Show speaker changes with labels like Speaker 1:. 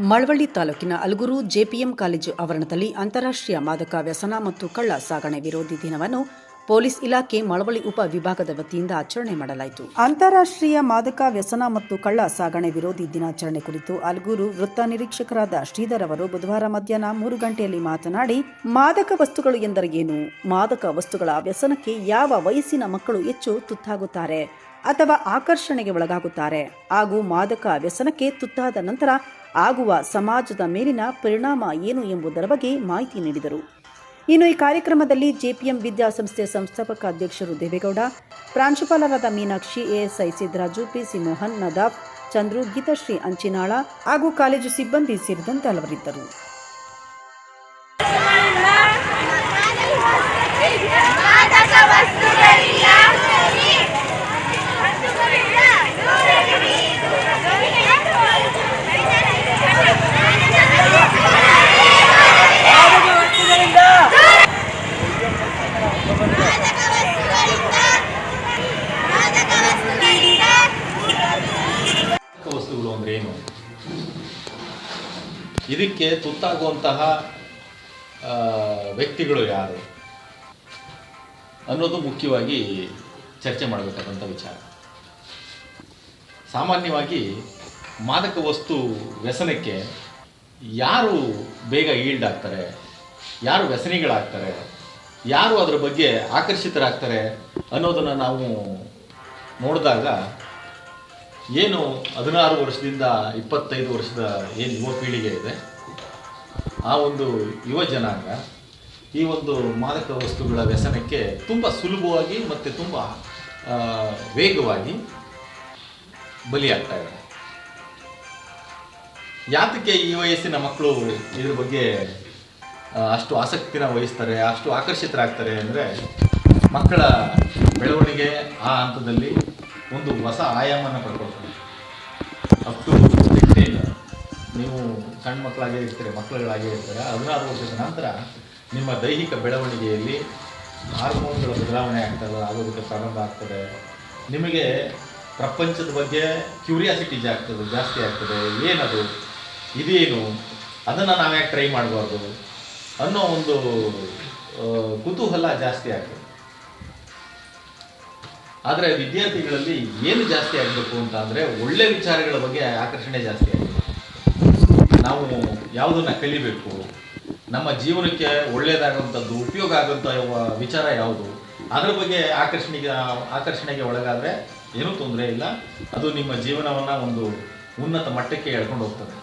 Speaker 1: ಮಳವಳ್ಳಿ ತಾಲೂಕಿನ ಅಲಗೂರು ಜೆಪಿಎಂ ಕಾಲೇಜು ಆವರಣದಲ್ಲಿ ಅಂತಾರಾಷ್ಟ್ರೀಯ ಮಾದಕ ವ್ಯಸನ ಮತ್ತು ಕಳ್ಳ ಸಾಗಣೆ ವಿರೋಧಿ ದಿನವನ್ನು ಪೊಲೀಸ್ ಇಲಾಖೆ ಮಳವಳ್ಳಿ ಉಪ ವಿಭಾಗದ ವತಿಯಿಂದ ಆಚರಣೆ ಮಾಡಲಾಯಿತು. ಅಂತಾರಾಷ್ಟ್ರೀಯ ಮಾದಕ ವ್ಯಸನ ಮತ್ತು ಕಳ್ಳ ಸಾಗಣೆ ವಿರೋಧಿ ದಿನಾಚರಣೆ ಕುರಿತು ಅಲಗೂರು ವೃತ್ತ ನಿರೀಕ್ಷಕರಾದ ಶ್ರೀಧರ್ ಅವರು ಬುಧವಾರ ಮಧ್ಯಾಹ್ನ ಮೂರು ಗಂಟೆಯಲ್ಲಿ ಮಾತನಾಡಿ, ಮಾದಕ ವಸ್ತುಗಳು ಎಂದರೆ ಏನು? ಮಾದಕ ವಸ್ತುಗಳ ವ್ಯಸನಕ್ಕೆ ಯಾವ ವಯಸ್ಸಿನ ಮಕ್ಕಳು ಹೆಚ್ಚು ತುತ್ತಾಗುತ್ತಾರೆ ಅಥವಾ ಆಕರ್ಷಣೆಗೆ ಒಳಗಾಗುತ್ತಾರೆ? ಹಾಗೂ ಮಾದಕ ವ್ಯಸನಕ್ಕೆ ತುತ್ತಾದ ನಂತರ ಆಗುವ ಸಮಾಜದ ಮೇಲಿನ ಪರಿಣಾಮ ಏನು ಎಂಬುದರ ಬಗ್ಗೆ ಮಾಹಿತಿ ನೀಡಿದರು. ಇನ್ನು ಈ ಕಾರ್ಯಕ್ರಮದಲ್ಲಿ ಜೆಪಿಎಂ ವಿದ್ಯಾಸಂಸ್ಥೆ ಸಂಸ್ಥಾಪಕ ಅಧ್ಯಕ್ಷರು ದೇವೇಗೌಡ, ಪ್ರಾಂಶುಪಾಲರಾದ ಮೀನಾಕ್ಷಿ, ಎಎಸ್ಐ ಸಿದ್ದರಾಜು, ಪಿಸಿ ಮೋಹನ್, ನದಾಫ್, ಚಂದ್ರು, ಗೀತಾಶ್ರೀ ಅಂಚಿನಾಳ ಹಾಗೂ ಕಾಲೇಜು ಸಿಬ್ಬಂದಿ ಸೇರಿದಂತೆ ಹಲವರಿದ್ದರು.
Speaker 2: ಇದಕ್ಕೆ ತುತ್ತಾಗುವಂತಹ ವ್ಯಕ್ತಿಗಳು ಯಾರು? ಅನ್ನೋದು ಮುಖ್ಯವಾಗಿ ಚರ್ಚೆ ಮಾಡಬೇಕಾದಂಥ ವಿಚಾರ. ಸಾಮಾನ್ಯವಾಗಿ ಮಾದಕ ವಸ್ತು ವ್ಯಸನಕ್ಕೆ ಯಾರು ಬೇಗ ಈಲ್ಡ್ ಆಗ್ತಾರೆ? ಯಾರು ವ್ಯಸನಿಗಳಾಗ್ತಾರೆ? ಯಾರು ಅದರ ಬಗ್ಗೆ ಆಕರ್ಷಿತರಾಗ್ತಾರೆ? ಅನ್ನೋದನ್ನು ನಾವು ನೋಡಿದಾಗ ಏನು ಹದಿನಾರು ವರ್ಷದಿಂದ ಇಪ್ಪತ್ತೈದು ವರ್ಷದ ಏನು ಯುವ ಪೀಳಿಗೆ ಇದೆ? ಆ ಒಂದು ಯುವ ಜನಾಂಗ ಈ ಒಂದು ಮಾದಕ ವಸ್ತುಗಳ ವ್ಯಸನಕ್ಕೆ ತುಂಬ ಸುಲಭವಾಗಿ ಮತ್ತು ತುಂಬ ವೇಗವಾಗಿ ಬಲಿಯಾಗ್ತಾ ಇದೆ. ಯಾತಕ್ಕೆ ಈ ವಯಸ್ಸಿನ ಮಕ್ಕಳು ಇದ್ರ ಬಗ್ಗೆ ಅಷ್ಟು ಆಸಕ್ತಿನ ವಹಿಸ್ತಾರೆ, ಅಷ್ಟು ಆಕರ್ಷಿತರಾಗ್ತಾರೆ ಅಂದರೆ ಮಕ್ಕಳ ಬೆಳವಣಿಗೆ ಆ ಹಂತದಲ್ಲಿ ಒಂದು ಹೊಸ ಆಯಾಮನ ಪಡ್ಕೊಳ್ತಾರೆ. ಅಪ್ ಟು ಸಿಕ್ಸ್ಟೀನ್ ನೀವು ಸಣ್ಣ ಮಕ್ಕಳಾಗೇ ಇರ್ತೀರಿ ಮಕ್ಕಳುಗಳಾಗೇ ಇರ್ತಾರೆ ಹದಿನಾರು ವರ್ಷದ ನಂತರ ನಿಮ್ಮ ದೈಹಿಕ ಬೆಳವಣಿಗೆಯಲ್ಲಿ ಹಾರ್ಮೋನ್ಗಳ ಬದಲಾವಣೆ ಆಗ್ತದೆ ಆಗೋದಕ್ಕೆ ಪ್ರಾರಂಭ ಆಗ್ತದೆ. ನಿಮಗೆ ಪ್ರಪಂಚದ ಬಗ್ಗೆ ಕ್ಯೂರಿಯಾಸಿಟಿ ಜಾಗ್ತದೆ ಜಾಸ್ತಿ ಆಗ್ತದೆ. ಏನದು? ಇದೇನು? ಅದನ್ನು ನಾವ್ಯಾಕೆ ಟ್ರೈ ಮಾಡಬಾರ್ದು ಅನ್ನೋ ಒಂದು ಕುತೂಹಲ ಜಾಸ್ತಿ ಆಗ್ತದೆ. ಆದರೆ ವಿದ್ಯಾರ್ಥಿಗಳಲ್ಲಿ ಏನು ಜಾಸ್ತಿ ಆಗಬೇಕು ಅಂತ ಅಂದರೆ ಒಳ್ಳೆ ವಿಚಾರಗಳ ಬಗ್ಗೆ ಆಕರ್ಷಣೆ ಜಾಸ್ತಿ ಆಗಬೇಕು. ನಾವು ಯಾವುದನ್ನು ಕಲಿಬೇಕು, ನಮ್ಮ ಜೀವನಕ್ಕೆ ಒಳ್ಳೆಯದಾಗುವಂಥದ್ದು ಉಪಯೋಗ ಆಗುವಂಥ ವಿಚಾರ ಯಾವುದು, ಅದರ ಬಗ್ಗೆ ಆಕರ್ಷಣೆಗೆ ಆಕರ್ಷಣೆಗೆ ಒಳಗಾದರೆ ಏನೂ ತೊಂದರೆ ಇಲ್ಲ. ಅದು ನಿಮ್ಮ ಜೀವನವನ್ನು ಒಂದು ಉನ್ನತ ಮಟ್ಟಕ್ಕೆ ಎಳ್ಕೊಂಡು ಹೋಗ್ತದೆ.